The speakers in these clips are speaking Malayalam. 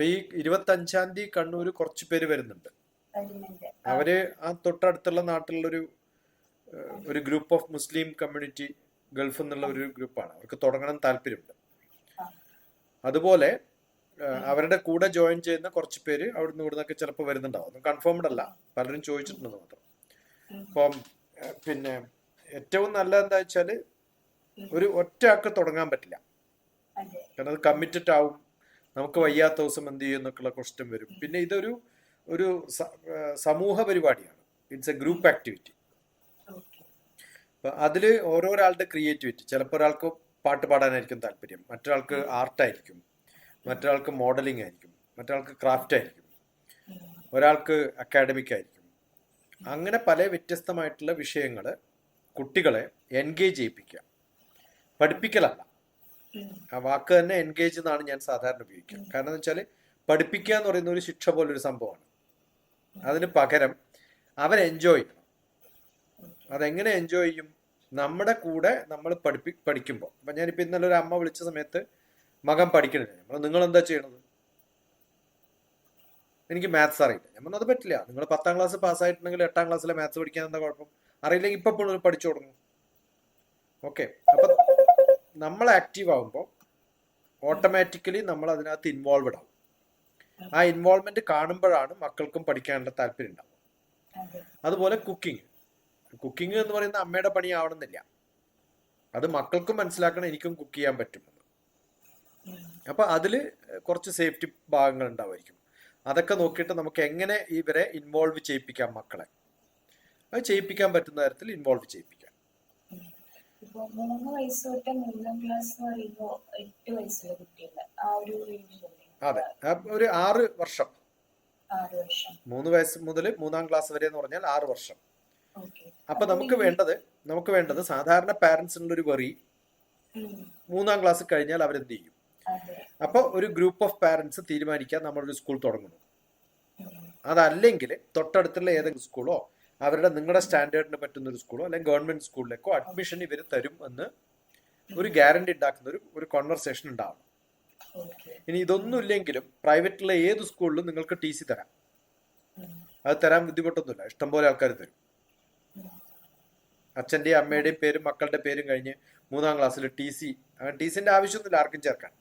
ഈ ഇരുപത്തി അഞ്ചാം തീയതി കണ്ണൂർ കുറച്ച് പേര് വരുന്നുണ്ട്. അവർ ആ തൊട്ടടുത്തുള്ള നാട്ടിലുള്ളൊരു ഒരു ഒരു group of Muslim community Gulf എന്നുള്ള ഒരു ഗ്രൂപ്പാണ്. അവർക്ക് തുടങ്ങണം താല്പര്യമുണ്ട്. അതുപോലെ അവരുടെ കൂടെ ജോയിൻ ചെയ്യുന്ന കുറച്ച് പേര് അവിടുന്ന് ഇവിടുന്നൊക്കെ ചിലപ്പോൾ വരുന്നുണ്ടാവും. കൺഫേംഡ് അല്ല. പലരും ചോദിച്ചിട്ടുണ്ട് മാത്രം. അപ്പം പിന്നെ ഏറ്റവും നല്ല എന്താ വെച്ചാൽ ഒരു ഒറ്റ ആക്ക് തുടങ്ങാൻ പറ്റില്ല. കാരണം അത് കമ്മിറ്റഡ് ആവും. നമുക്ക് വയ്യാത്ത ദിവസം എന്ത് ചെയ്യും എന്നൊക്കെയുള്ള ക്വസ്റ്റ്യൻ വരും. പിന്നെ ഇതൊരു ഒരു സമൂഹ പരിപാടിയാണ്. ഇറ്റ്സ് എ ഗ്രൂപ്പ് ആക്ടിവിറ്റി അതിൽ ഓരോരാളുടെ ക്രിയേറ്റിവിറ്റി ചിലപ്പോൾ ഒരാൾക്ക് പാട്ട് പാടാനായിരിക്കും താല്പര്യം. മറ്റൊരാൾക്ക് ആർട്ടായിരിക്കും മറ്റൊരാൾക്ക് മോഡലിംഗ് ആയിരിക്കും. മറ്റൊരാൾക്ക് ക്രാഫ്റ്റ് ആയിരിക്കും. ഒരാൾക്ക് അക്കാഡമിക് ആയിരിക്കും. അങ്ങനെ പല വ്യത്യസ്തമായിട്ടുള്ള വിഷയങ്ങൾ കുട്ടികളെ എൻഗേജ് ചെയ്യിപ്പിക്കുക. പഠിപ്പിക്കലല്ല. ആ വാക്ക് തന്നെ എൻഗേജ് എന്നാണ് ഞാൻ സാധാരണ ഉപയോഗിക്കുക കാരണം എന്ന് വെച്ചാൽ പഠിപ്പിക്കുക എന്ന് പറയുന്ന ഒരു ശിക്ഷ പോലൊരു സംഭവമാണ്. അതിന് പകരം അവർ എൻജോയ് ചെയ്യണം. അതെങ്ങനെ എൻജോയ് ചെയ്യും? നമ്മുടെ കൂടെ നമ്മൾ പഠിപ്പി പഠിക്കുമ്പോൾ അപ്പം ഞാനിപ്പോൾ ഇന്നലെ ഒരു അമ്മ വിളിച്ച സമയത്ത് മകൻ പഠിക്കണില്ല. നമ്മൾ നിങ്ങൾ എന്താ ചെയ്യണത്? എനിക്ക് മാത്സ് അറിയില്ല. ഞാൻ അത് പറ്റില്ല. നിങ്ങൾ പത്താം ക്ലാസ് പാസ്സായിട്ടുണ്ടെങ്കിൽ എട്ടാം ക്ലാസ്സിലെ മാത്സ് പഠിക്കാൻ എന്താ കുഴപ്പം? അറിയില്ലെങ്കിൽ ഇപ്പം പഠിച്ചു തുടങ്ങും ഓക്കെ അപ്പം നമ്മൾ ആക്റ്റീവ് ആകുമ്പോൾ ഓട്ടോമാറ്റിക്കലി നമ്മൾ അതിനകത്ത് ഇൻവോൾവഡ് ആവും. ആ ഇൻവോൾവ്മെന്റ് കാണുമ്പോഴാണ് മക്കൾക്കും പഠിക്കാനുള്ള താല്പര്യം ഉണ്ടാവും അതെ. അതുപോലെ കുക്കിംഗ് കുക്കിംഗ് എന്ന് പറയുന്ന അമ്മയുടെ പണി ആവണമെന്നില്ല. അത് മക്കൾക്കും മനസ്സിലാക്കണം എനിക്കും കുക്ക് ചെയ്യാൻ പറ്റും. അപ്പൊ അതിൽ കുറച്ച് സേഫ്റ്റി ഭാഗങ്ങൾ ഉണ്ടാവുമായിരിക്കും. അതൊക്കെ നോക്കിയിട്ട് നമുക്ക് എങ്ങനെ ഇവരെ ഇൻവോൾവ് ചെയ്യിപ്പിക്കാം മക്കളെ? അത് ചെയ്യിപ്പിക്കാൻ പറ്റുന്ന തരത്തിൽ ഇൻവോൾവ് ചെയ്യിപ്പിക്കാം. ഇപ്പൊ മൂന്ന് വയസ്സ് തൊട്ട് മൂന്നാം ക്ലാസ് എന്ന് പറയുമ്പോ എട്ട് വയസ്സുള്ള കുട്ടികളുടെ ആ ഒരു റേഞ്ചിലല്ലേ അതെ. ഒരു ആറ് വർഷം. ആറ് വർഷം. മൂന്ന് വയസ്സ് മുതൽ മൂന്നാം ക്ലാസ് വരെ എന്ന് പറഞ്ഞാൽ ആറ് വർഷം. അപ്പൊ നമുക്ക് വേണ്ടത് നമുക്ക് വേണ്ടത് സാധാരണ പാരന്റ്സിനുള്ള ഒരു വെറി മൂന്നാം ക്ലാസ് കഴിഞ്ഞാൽ അവരെന്ത് ചെയ്യും? അപ്പോൾ ഒരു ഗ്രൂപ്പ് ഓഫ് പാരന്റ്സ് തീരുമാനിക്കാൻ നമ്മളൊരു സ്കൂൾ തുടങ്ങുന്നു. അതല്ലെങ്കിൽ തൊട്ടടുത്തുള്ള ഏതെങ്കിലും സ്കൂളോ അവരുടെ നിങ്ങളുടെ സ്റ്റാൻഡേർഡിന് പറ്റുന്ന ഒരു സ്കൂളോ അല്ലെങ്കിൽ ഗവൺമെന്റ് സ്കൂളിലേക്കോ അഡ്മിഷൻ ഇവർ തരും എന്ന് ഒരു ഗ്യാരണ്ടി ഉണ്ടാക്കുന്ന ഒരു ഒരു കോൺവെർസേഷൻ ഉണ്ടാവണം ഇനി ഇതൊന്നും ഇല്ലെങ്കിലും പ്രൈവറ്റിലെ ഏത് സ്കൂളിലും നിങ്ങൾക്ക് ടി സി തരാം. അത് തരാൻ ബുദ്ധിമുട്ടൊന്നുമില്ല. ഇഷ്ടംപോലെ ആൾക്കാർ തരും. അച്ഛന്റെയും അമ്മയുടെയും പേരും മക്കളുടെ പേരും കഴിഞ്ഞ് മൂന്നാം ക്ലാസ്സിൽ ടി സി അങ്ങനെ ടി സിന്റെ ആവശ്യമൊന്നുമില്ല ആർക്കും ചേർക്കാൻ.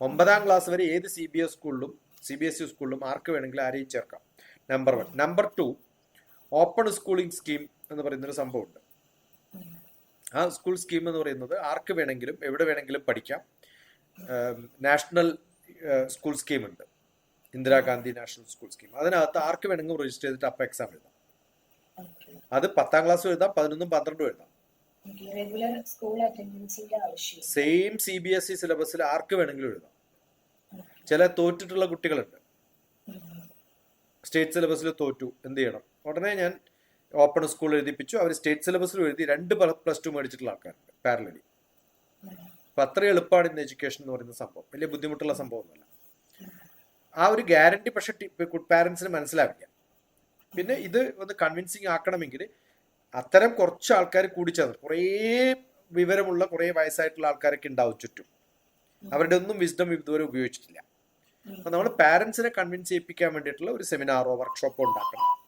ഒമ്പതാം ക്ലാസ് വരെ ഏത് സി ബി എസ് സ്കൂളിലും സി ബി എസ് ഇ സ്കൂളിലും ആർക്ക് വേണമെങ്കിലും ആരെയും ചേർക്കാം. Number one number two open schooling scheme എന്ന് പറയുന്ന ഒരു സംഭവമുണ്ട്. ആ സ്കൂൾ സ്കീം എന്ന് പറയുന്നത് ആർക്ക് വേണമെങ്കിലും എവിടെ വേണമെങ്കിലും പഠിക്കാം. നാഷണൽ സ്കൂൾ സ്കീം ഉണ്ട് ഇന്ദിരാഗാന്ധി നാഷണൽ സ്കൂൾ സ്കീം. അതിനകത്ത് ആർക്ക് വേണമെങ്കിലും രജിസ്റ്റർ ചെയ്തിട്ട് അപ്പം എക്സാം എഴുതാം. അത് പത്താം ക്ലാസ് എഴുതാം പതിനൊന്നും പന്ത്രണ്ടും എഴുതാം. Same C B S E സിലബസിൽ ആർക്ക് വേണമെങ്കിലും എഴുതാം. ചില തോറ്റിട്ടുള്ള കുട്ടികളുണ്ട്. സ്റ്റേറ്റ് സിലബസിൽ തോറ്റു എന്ത് ചെയ്യണം? ഉടനെ ഞാൻ ഓപ്പൺ സ്കൂൾ എഴുതിപ്പിച്ചു. അവർ സ്റ്റേറ്റ് സിലബസിൽ എഴുതി രണ്ട് പ്ലസ് ടു മേടിച്ചിട്ടുള്ള ആൾക്കാരുണ്ട് പാരലലി അപ്പൊ അത്ര എളുപ്പമാണ് ഇന്ന് എഡ്യൂക്കേഷൻ എന്ന് പറയുന്ന സംഭവം. വലിയ ബുദ്ധിമുട്ടുള്ള സംഭവമൊന്നുമല്ല. ആ ഒരു ഗ്യാരണ്ടി പക്ഷെ പാരന്റ്സിന് മനസ്സിലാവില്ല. പിന്നെ ഇത് ഒന്ന് കൺവിൻസിങ് ആക്കണമെങ്കിൽ അത്തരം കുറച്ച് ആൾക്കാർ കൂടി ചേർന്ന് കുറേ വിവരമുള്ള കുറേ വയസ്സായിട്ടുള്ള ആൾക്കാരൊക്കെ ഉണ്ടാവും ചുറ്റും. അവരുടെ ഒന്നും വിസ്ഡം ഇതുവരെ ഉപയോഗിച്ചിട്ടില്ല. അപ്പൊ നമ്മൾ പാരന്റ്സിനെ കൺവിൻസ് ചെയ്യിപ്പിക്കാൻ വേണ്ടിയിട്ടുള്ള ഒരു സെമിനാറോ വർക്ക്ഷോപ്പോ ഉണ്ടാക്കണം.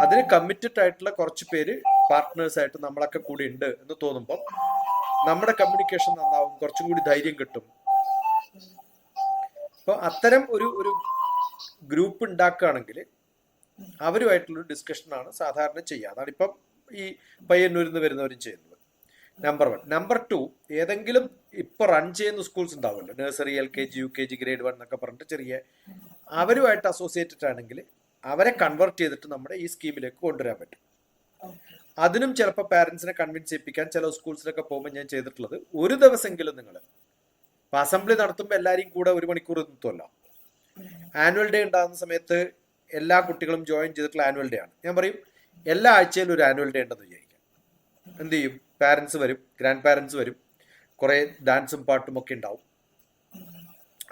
അതിന് കമ്മിറ്റഡ് ആയിട്ടുള്ള കുറച്ച് പേര് പാർട്ട്നേഴ്സ് ആയിട്ട് നമ്മളൊക്കെ കൂടി ഉണ്ട് എന്ന് തോന്നുമ്പോൾ നമ്മുടെ കമ്മ്യൂണിക്കേഷൻ നന്നാവും കുറച്ചും കൂടി ധൈര്യം കിട്ടും. അപ്പൊ അത്തരം ഒരു ഒരു ഗ്രൂപ്പ് ഉണ്ടാക്കുകയാണെങ്കിൽ അവരുമായിട്ടുള്ള ഡിസ്കഷനാണ് സാധാരണ ചെയ്യുക. അതാണ് ഇപ്പം ഈ പയ്യന്നൂരിൽ നിന്ന് വരുന്നവരും ചെയ്യുന്നത്. നമ്പർ വൺ നമ്പർ ടു ഏതെങ്കിലും ഇപ്പൊ റൺ ചെയ്യുന്ന സ്കൂൾസ് ഉണ്ടാവുമല്ലോ. Nursery L K G U K G grade one എന്നൊക്കെ പറഞ്ഞിട്ട് ചെറിയ അവരുമായിട്ട് അസോസിയേറ്റഡ് ആണെങ്കിൽ അവരെ കൺവേർട്ട് ചെയ്തിട്ട് നമ്മുടെ ഈ സ്കീമിലേക്ക് കൊണ്ടുവരാൻ പറ്റും. അതിനും ചിലപ്പോൾ പാരൻസിനെ കൺവിൻസ് ചെയ്യിപ്പിക്കാൻ ചില സ്കൂൾസിലൊക്കെ പോകുമ്പോൾ ഞാൻ ചെയ്തിട്ടുള്ളത് ഒരു ദിവസമെങ്കിലും നിങ്ങൾ ഇപ്പൊ അസംബ്ലി നടത്തുമ്പോൾ എല്ലാവരെയും കൂടെ ഒരു മണിക്കൂർ നിർത്തുമല്ലോ ആനുവൽ ഡേ ഉണ്ടാകുന്ന സമയത്ത് എല്ലാ കുട്ടികളും ജോയിൻ ചെയ്തിട്ടുള്ള ആനുവൽ ഡേ ആണ്. ഞാൻ പറയും എല്ലാ ആഴ്ചയിലും ഒരു ആനുവൽ ഡേ ഉണ്ടെന്ന് വിചാരിക്കാം. എന്ത് ചെയ്യും? പാരൻസ് വരും ഗ്രാൻഡ് പാരൻസ് വരും കുറേ ഡാൻസും പാട്ടും ഒക്കെ ഉണ്ടാവും.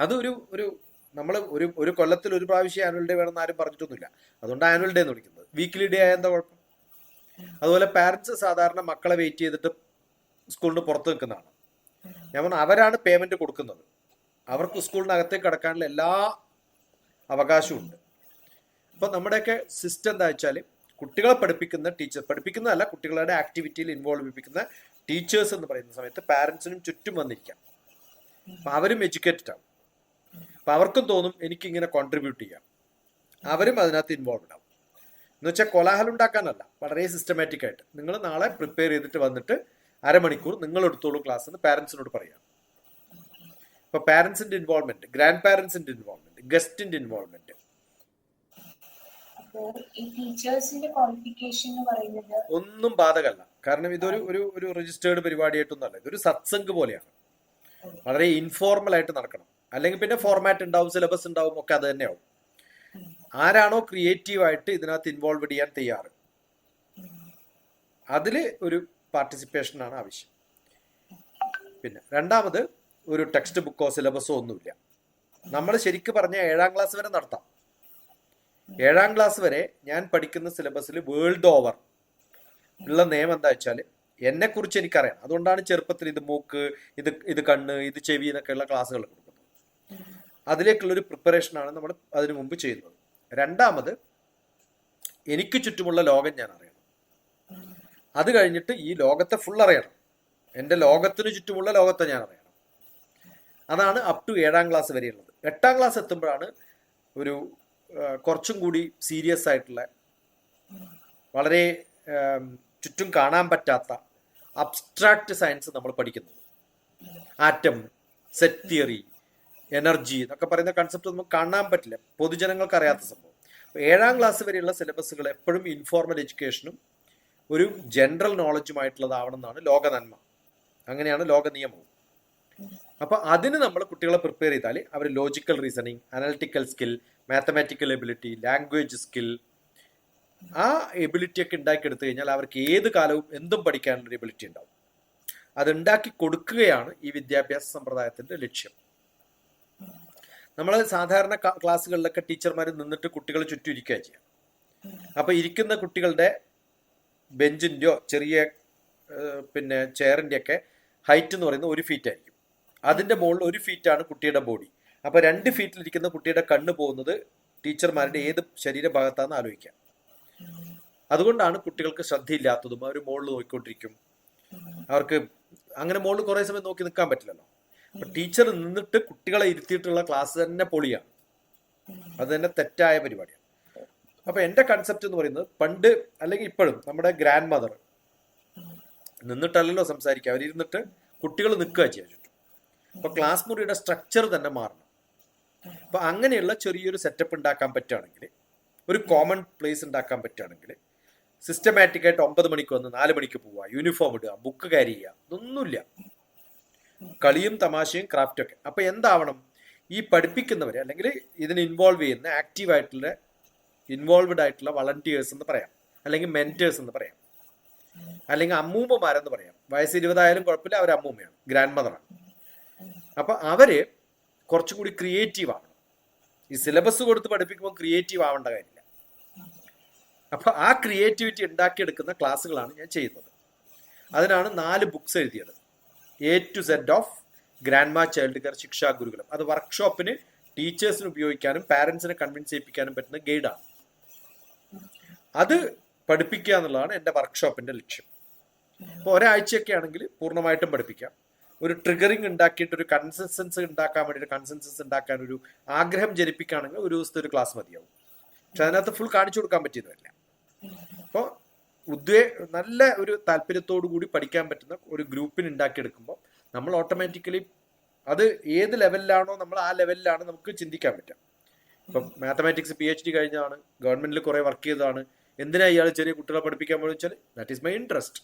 അതൊരു ഒരു നമ്മൾ ഒരു ഒരു കൊല്ലത്തിൽ ഒരു പ്രാവശ്യം ആനുവൽ ഡേ വേണമെന്ന് ആരും പറഞ്ഞിട്ടൊന്നുമില്ല. അതുകൊണ്ട് ആനുവൽ ഡേ എന്ന് വിളിക്കുന്നത്. വീക്ക്ലി ഡേ ആയ എന്താ കുഴപ്പം? അതുപോലെ പാരന്റ്സ് സാധാരണ മക്കളെ വെയിറ്റ് ചെയ്തിട്ട് സ്കൂളിന് പുറത്ത് നിൽക്കുന്നതാണ്. ഞാൻ പറഞ്ഞു അവരാണ് പേയ്മെന്റ് കൊടുക്കുന്നത്. അവർക്ക് സ്കൂളിനകത്തേക്ക് കടക്കാനുള്ള എല്ലാ അവകാശവും ഉണ്ട് അപ്പോൾ നമ്മുടെയൊക്കെ സിസ്റ്റം എന്താ വെച്ചാൽ കുട്ടികളെ പഠിപ്പിക്കുന്ന ടീച്ചർ പഠിപ്പിക്കുന്നതല്ല കുട്ടികളുടെ ആക്ടിവിറ്റിയിൽ ഇൻവോൾവ് ചെയ്യിപ്പിക്കുന്ന ടീച്ചേഴ്സ് എന്ന് പറയുന്ന സമയത്ത് പാരൻസിനും ചുറ്റും വന്നിരിക്കാം. അപ്പം അവരും എഡ്യൂക്കേറ്റഡ് ആവും അപ്പം അവർക്കും തോന്നും എനിക്കിങ്ങനെ കോൺട്രിബ്യൂട്ട് ചെയ്യാം. അവരും അതിനകത്ത് ഇൻവോൾവ് ആവും. എന്ന് വെച്ചാൽ കോലാഹലം ഉണ്ടാക്കാനല്ല വളരെ സിസ്റ്റമാറ്റിക് ആയിട്ട്. നിങ്ങൾ നാളെ പ്രിപ്പയർ ചെയ്തിട്ട് വന്നിട്ട് അരമണിക്കൂർ നിങ്ങൾ എടുത്തോളൂ ക്ലാസ് എന്ന് പാരൻസിനോട് പറയാം. ഇപ്പൊ പാരൻസിന്റെ ഇൻവോൾവ്മെന്റ് ഗ്രാൻഡ് പാരൻസിന്റെ ഇൻവോൾവ്മെന്റ് ഗസ്റ്റിന്റെ ഇൻവോൾവ്മെന്റ് ഒന്നും ബാധകമല്ല. കാരണം ഇതൊരു ഒരു ഒരു രജിസ്റ്റേർഡ് പരിപാടിയായിട്ടൊന്നല്ല ഇതൊരു സത്സംഗ് പോലെയാണ്. വളരെ ഇൻഫോർമൽ ആയിട്ട് നടക്കണം. അല്ലെങ്കിൽ പിന്നെ ഫോർമാറ്റ് ഉണ്ടാവും സിലബസ് ഉണ്ടാവും ഒക്കെ അത് തന്നെയാവും. ആരാണോ ക്രിയേറ്റീവ് ആയിട്ട് ഇതിനകത്ത് ഇൻവോൾവ് ചെയ്യാൻ തയ്യാറ്? അതിൽ ഒരു പാർട്ടിസിപ്പേഷൻ ആണ് ആവശ്യം. പിന്നെ രണ്ടാമത് ഒരു ടെക്സ്റ്റ് ബുക്കോ സിലബസോ ഒന്നുമില്ല. നമ്മൾ ശരിക്കും പറഞ്ഞ ഏഴാം ക്ലാസ് വരെ നടത്താം. ഏഴാം ക്ലാസ് വരെ ഞാൻ പഠിക്കുന്ന സിലബസിൽ വേൾഡ് ഓവർ ഉള്ള നിയമം എന്താ വെച്ചാൽ എന്നെ കുറിച്ച് എനിക്കറിയാം അതുകൊണ്ടാണ് ചെറുപ്പത്തിൽ ഇത് മൂക്ക് ഇത് ഇത് കണ്ണ് ഇത് ചെവി എന്നൊക്കെയുള്ള ക്ലാസ്സുകൾ അതിലേക്കുള്ളൊരു പ്രിപ്പറേഷനാണ് നമ്മൾ അതിനു മുമ്പ് ചെയ്യുന്നത്. രണ്ടാമത് എനിക്ക് ചുറ്റുമുള്ള ലോകം ഞാൻ അറിയണം. അത് കഴിഞ്ഞിട്ട് ഈ ലോകത്തെ ഫുൾ അറിയണം. എന്റെ ലോകത്തിന് ചുറ്റുമുള്ള ലോകത്തെ ഞാൻ അറിയണം. അതാണ് അപ് ടു ഏഴാം ക്ലാസ് വരെയുള്ളത്. എട്ടാം ക്ലാസ് എത്തുമ്പോഴാണ് ഒരു കുറച്ചും കൂടി സീരിയസ് ആയിട്ടുള്ള വളരെ ചുറ്റും കാണാൻ പറ്റാത്ത അബ്സ്ട്രാക്ട് സയൻസ് നമ്മൾ പഠിക്കുന്നത്. ആറ്റം സെറ്റ് തിയറി എനർജി എന്നൊക്കെ പറയുന്ന കൺസെപ്റ്റ് നമുക്ക് കാണാൻ പറ്റില്ല. പൊതുജനങ്ങൾക്ക് അറിയാത്ത സംഭവം ഏഴാം ക്ലാസ് വരെയുള്ള സിലബസുകൾ എപ്പോഴും ഇൻഫോർമൽ എഡ്യൂക്കേഷനും ഒരു ജനറൽ നോളജുമായിട്ടുള്ളതാവണം എന്നാണ് ലോക നന്മ അങ്ങനെയാണ് ലോക നിയമവും അപ്പൊ അതിന് നമ്മൾ കുട്ടികളെ പ്രിപ്പയർ ചെയ്താൽ അവർ logical reasoning analytical skill mathematical ability language skill ആ എബിലിറ്റി ഒക്കെ ഉണ്ടാക്കിയെടുത്തു കഴിഞ്ഞാൽ അവർക്ക് ഏത് കാലവും എന്തും പഠിക്കാനുള്ള എബിലിറ്റി ഉണ്ടാവും. അത് ഉണ്ടാക്കി കൊടുക്കുകയാണ് ഈ വിദ്യാഭ്യാസ സമ്പ്രദായത്തിന്റെ ലക്ഷ്യം. നമ്മൾ സാധാരണ ക്ലാസ്സുകളിലൊക്കെ ടീച്ചർമാർ നിന്നിട്ട് കുട്ടികൾ ചുറ്റും ഇരിക്കുക ചെയ്യാം. അപ്പൊ ഇരിക്കുന്ന കുട്ടികളുടെ ബെഞ്ചിന്റെയോ ചെറിയ പിന്നെ ചെയറിന്റെയൊക്കെ ഹൈറ്റ് എന്ന് പറയുന്നത് ഒരു ഫീറ്റ് ആയിരിക്കും. അതിന്റെ മുകളിൽ ഒരു ഫീറ്റ് ആണ് കുട്ടിയുടെ ബോഡി. അപ്പൊ രണ്ട് ഫീറ്റിലിരിക്കുന്ന കുട്ടിയുടെ കണ്ണ് പോകുന്നത് ടീച്ചർമാരുടെ ഏത് ശരീരഭാഗത്താണെന്ന് ആലോചിക്കാം. അതുകൊണ്ടാണ് കുട്ടികൾക്ക് ശ്രദ്ധയില്ലാത്തതും അവർ മുകളിൽ നോക്കിക്കൊണ്ടിരിക്കും. അവർക്ക് അങ്ങനെ മുകളിൽ കുറേ സമയം നോക്കി നിൽക്കാൻ പറ്റില്ലല്ലോ. ടീച്ചർ നിന്നിട്ട് കുട്ടികളെ ഇരുത്തിയിട്ടുള്ള ക്ലാസ് തന്നെ പൊളിയാണ് അത് തന്നെ തെറ്റായ പരിപാടിയാണ് അപ്പൊ എന്റെ കൺസെപ്റ്റ് എന്ന് പറയുന്നത് പണ്ട് അല്ലെങ്കിൽ ഇപ്പോഴും നമ്മുടെ ഗ്രാൻഡ് മദർ നിന്നിട്ടല്ലല്ലോ സംസാരിക്കുക. അവരിരുന്നിട്ട് കുട്ടികൾ നിൽക്കുക ചെയ്യാൻ ചുറ്റും. അപ്പൊ ക്ലാസ് മുറിയുടെ സ്ട്രക്ചർ തന്നെ മാറണം. അപ്പൊ അങ്ങനെയുള്ള ചെറിയൊരു സെറ്റപ്പ് ഉണ്ടാക്കാൻ പറ്റുകയാണെങ്കിൽ ഒരു കോമൺ പ്ലേസ് ഉണ്ടാക്കാൻ പറ്റുകയാണെങ്കിൽ സിസ്റ്റമാറ്റിക് ആയിട്ട് ഒമ്പത് മണിക്ക് വന്ന് നാല് മണിക്ക് പോവുക യൂണിഫോം ഇടുക ബുക്ക് ക്യാരി ചെയ്യുക ഇതൊന്നുമില്ല. കളിയും തമാശയും ക്രാഫ്റ്റും ഒക്കെ അപ്പൊ എന്താവണം? ഈ പഠിപ്പിക്കുന്നവരെ അല്ലെങ്കിൽ ഇതിന് ഇൻവോൾവ് ചെയ്യുന്ന ആക്റ്റീവ് ആയിട്ടുള്ള ഇൻവോൾവ്ഡ് ആയിട്ടുള്ള വളണ്ടിയേഴ്സ് എന്ന് പറയാം. അല്ലെങ്കിൽ മെന്റേഴ്സ് എന്ന് പറയാം. അല്ലെങ്കിൽ അമ്മൂമ്മമാരെന്ന് പറയാം. വയസ്സ് ഇരുപതായാലും കുഴപ്പമില്ല അവർ അമ്മൂമ്മയാണ് ഗ്രാൻഡ് മദറാണ് അപ്പൊ അവർ കുറച്ചുകൂടി ക്രിയേറ്റീവ് ആവണം. ഈ സിലബസ് കൊടുത്ത് പഠിപ്പിക്കുമ്പോൾ ക്രിയേറ്റീവ് ആവേണ്ട കാര്യമില്ല. അപ്പൊ ആ ക്രിയേറ്റിവിറ്റി ഉണ്ടാക്കിയെടുക്കുന്ന ക്ലാസ്സുകളാണ് ഞാൻ ചെയ്യുന്നത്. അതിനാണ് നാല് ബുക്സ് എഴുതിയത്. A to Z of grandma child care Shiksha Gurukulam. അത് വർക്ക്ഷോപ്പിന് ടീച്ചേഴ്സിന് ഉപയോഗിക്കാനും പാരന്റ്സിനെ കൺവിൻസ് ചെയ്യിപ്പിക്കാനും പറ്റുന്ന ഗൈഡാണ് അത് പഠിപ്പിക്കുക എന്നുള്ളതാണ് എന്റെ വർക്ക്ഷോപ്പിന്റെ ലക്ഷ്യം. അപ്പോൾ ഒരാഴ്ചയൊക്കെ ആണെങ്കിൽ പൂർണമായിട്ടും പഠിപ്പിക്കാം. ഒരു ട്രിഗറിങ് ഉണ്ടാക്കിയിട്ട് ഒരു കൺസിസ്റ്റൻസ് ഉണ്ടാക്കാൻ വേണ്ടിയിട്ട് കൺസെൻസസ് ഉണ്ടാക്കാൻ ഒരു ആഗ്രഹം ജനിപ്പിക്കുകയാണെങ്കിൽ ഒരു ദിവസത്തെ ഒരു ക്ലാസ് മതിയാവും. പക്ഷെ അതിനകത്ത് ഫുൾ കാണിച്ചു കൊടുക്കാൻ പറ്റിയതല്ല അപ്പോൾ ഉദ്വേ നല്ല ഒരു താല്പര്യത്തോടു കൂടി പഠിക്കാൻ പറ്റുന്ന ഒരു ഗ്രൂപ്പിന് ഉണ്ടാക്കിയെടുക്കുമ്പോൾ നമ്മൾ ഓട്ടോമാറ്റിക്കലി അത് ഏത് ലെവലിലാണോ നമ്മൾ ആ ലെവലിലാണ് നമുക്ക് ചിന്തിക്കാൻ പറ്റുക. ഇപ്പം മാത്തമാറ്റിക്സ് പി എച്ച് ഡി കഴിഞ്ഞതാണ്. ഗവൺമെന്റിൽ കുറെ വർക്ക് ചെയ്തതാണ്. എന്തിനാ ഇയാൾ ചെറിയ കുട്ടികളെ പഠിപ്പിക്കാൻ പോലും വെച്ചാൽ ദാറ്റ് ഈസ് മൈ ഇൻട്രസ്റ്റ്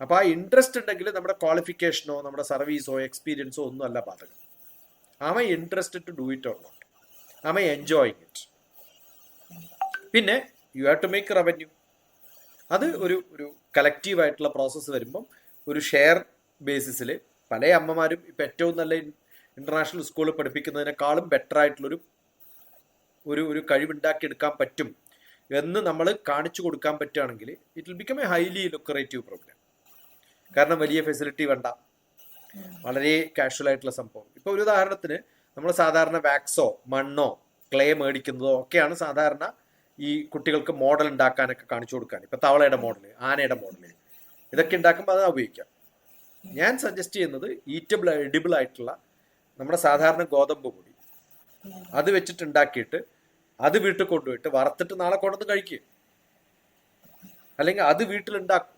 അപ്പൊ ആ ഇൻട്രസ്റ്റ് ഉണ്ടെങ്കിൽ നമ്മുടെ ക്വാളിഫിക്കേഷനോ നമ്മുടെ സർവീസോ എക്സ്പീരിയൻസോ ഒന്നും അല്ല ബാധകം. I'm interest interested to do it or not I'm enjoying it പിന്നെ you have to make revenue അത് ഒരു ഒരു കളക്റ്റീവ് ആയിട്ടുള്ള പ്രോസസ്സ് വരുമ്പം ഒരു ഷെയർ ബേസിസിൽ പല അമ്മമാരും ഇപ്പം ഏറ്റവും നല്ല ഇന്റർനാഷണൽ സ്കൂളിൽ പഠിപ്പിക്കുന്നതിനേക്കാളും ബെറ്റർ ആയിട്ടുള്ളൊരു ഒരു ഒരു കഴിവുണ്ടാക്കിയെടുക്കാൻ പറ്റും എന്ന് നമ്മൾ കാണിച്ചു കൊടുക്കാൻ പറ്റുകയാണെങ്കിൽ it will become a highly lucrative program കാരണം വലിയ ഫെസിലിറ്റി വേണ്ട. വളരെ കാഷ്വൽ ആയിട്ടുള്ള സംഭവം. ഇപ്പോൾ ഒരു ഉദാഹരണത്തിന് നമ്മൾ സാധാരണ വാക്സോ മണ്ണോ ക്ലേ മേടിക്കുന്നതോ ഒക്കെയാണ് സാധാരണ ഈ കുട്ടികൾക്ക് മോഡൽ ഉണ്ടാക്കാനൊക്കെ കാണിച്ചു കൊടുക്കാൻ. ഇപ്പൊ തവളയുടെ മോഡൽ ആനയുടെ മോഡൽ ഇതൊക്കെ ഉണ്ടാക്കുമ്പോൾ അത് ഉപയോഗിക്കാം. ഞാൻ സജസ്റ്റ് ചെയ്യുന്നത് ഈറ്റബിൾ എഡിബിൾ ആയിട്ടുള്ള നമ്മുടെ സാധാരണ ഗോതമ്പ് പൊടി. അത് വെച്ചിട്ട് ഉണ്ടാക്കിയിട്ട് അത് വീട്ടിൽ കൊണ്ടുപോയിട്ട് വറുത്തിട്ട് നാളെ കൊണ്ടുവന്ന് കഴിക്കുക അല്ലെങ്കിൽ അത് വീട്ടിൽ ഉണ്ടാക്കും.